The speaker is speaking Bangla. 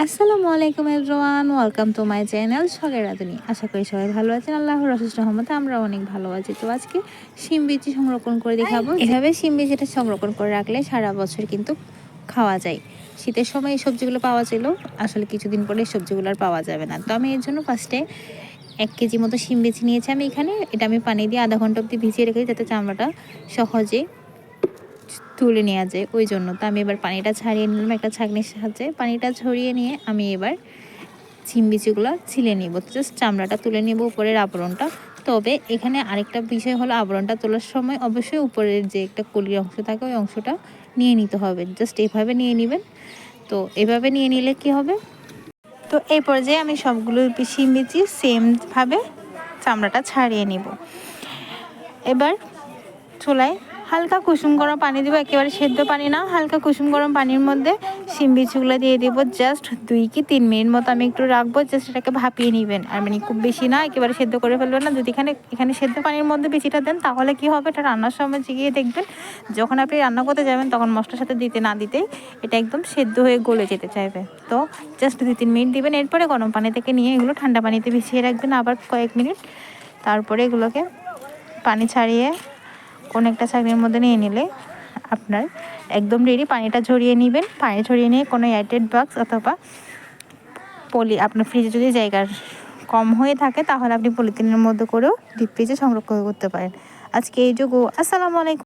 আসসালামু আলাইকুম everyone welcome to my channel সগের রাধুনি। আশা করি সবাই ভালো আছেন। আল্লাহর অশেষ রহমতে আমরা অনেক ভালো আছি। তো আজকে শিম বিচি সংরক্ষণ করে দেখাবো। এভাবে শিম বিচিটা সংরক্ষণ করে রাখলে সারা বছর কিন্তু খাওয়া যায়। শীতের সময় এই সবজিগুলো পাওয়া ছিল। আসলে কিছুদিন পরে এই সবজিগুলো আর পাওয়া যাবে না। তো আমি এর জন্য ফার্স্টে এক কেজি মতো শিম বেছে নিয়েছি আমি এখানে। এটা আমি পানি দিয়ে আধা ঘণ্টা অবধি ভিজিয়ে রেখেছি যাতে চামড়াটা সহজে তুলে নেওয়া যায় ওই জন্য। তো আমি এবার পানিটা ছাড়িয়ে নিলাম, একটা ছাঁকনির সাহায্যে। পানিটা ছড়িয়ে নিয়ে আমি এবার চিমবিচিগুলো ছিলে নিব। জাস্ট চামড়াটা তুলে নেব উপরের আবরণটা। তবে এখানে আরেকটা বিষয় হলো আবরণটা তোলার সময় অবশ্যই উপরের যে একটা কলির অংশ থাকে ওই অংশটা নিয়ে নিতে হবে। জাস্ট এভাবে নিয়ে নেবেন। তো এভাবে নিয়ে নিলে কি হবে? তো এই পর্যায়ে আমি সবগুলো শিম বিচি সেমভাবে চামড়াটা ছাড়িয়ে নিব। এবার চুলায় হালকা কুসুম গরম পানি দেবো, একেবারে সেদ্ধ পানি না, হালকা কুসুম গরম পানির মধ্যে শিম বিচুগুলো দিয়ে দেবো জাস্ট দুই কি তিন মিনিট মতো আমি একটু রাখব জাস্ট এটাকে ভাপিয়ে নেবেন। আর মানে খুব বেশি না, একেবারে সেদ্ধ করে ফেলবেন না। যদি এখানে এখানে সেদ্ধ পানির মধ্যে বেশিটা দেন, তাহলে কি হবে? এটা রান্নার সময় জিগিয়ে দেখবেন, যখন আপনি রান্না করতে যাবেন, তখন মশলার সাথে দিতে না দিতেই এটা একদম সেদ্ধ হয়ে গলে যেতে চাইবে। তো জাস্ট দুই তিন মিনিট দিবেন, এরপরে গরম পানি থেকে নিয়ে এগুলো ঠান্ডা পানিতে ভিজিয়ে রাখবেন আবার কয়েক মিনিট। তারপরে এগুলোকে পানি ছাড়িয়ে কোনো একটা চাকরির মধ্যে নিয়ে নিলে আপনার একদম রেডি পানিটা ঝরিয়ে নেবেন। পানি ঝরিয়ে নিয়ে কোনো এয়ারটেড বক্স অথবা পলি আপনার ফ্রিজে যদি জায়গার কম হয়ে থাকে, তাহলে আপনি পলিথিনের মধ্যে করেও ডিপ ফ্রিজে সংরক্ষণ করতে পারেন। আজকে এই যোগ আসসালামু আলাইকুম।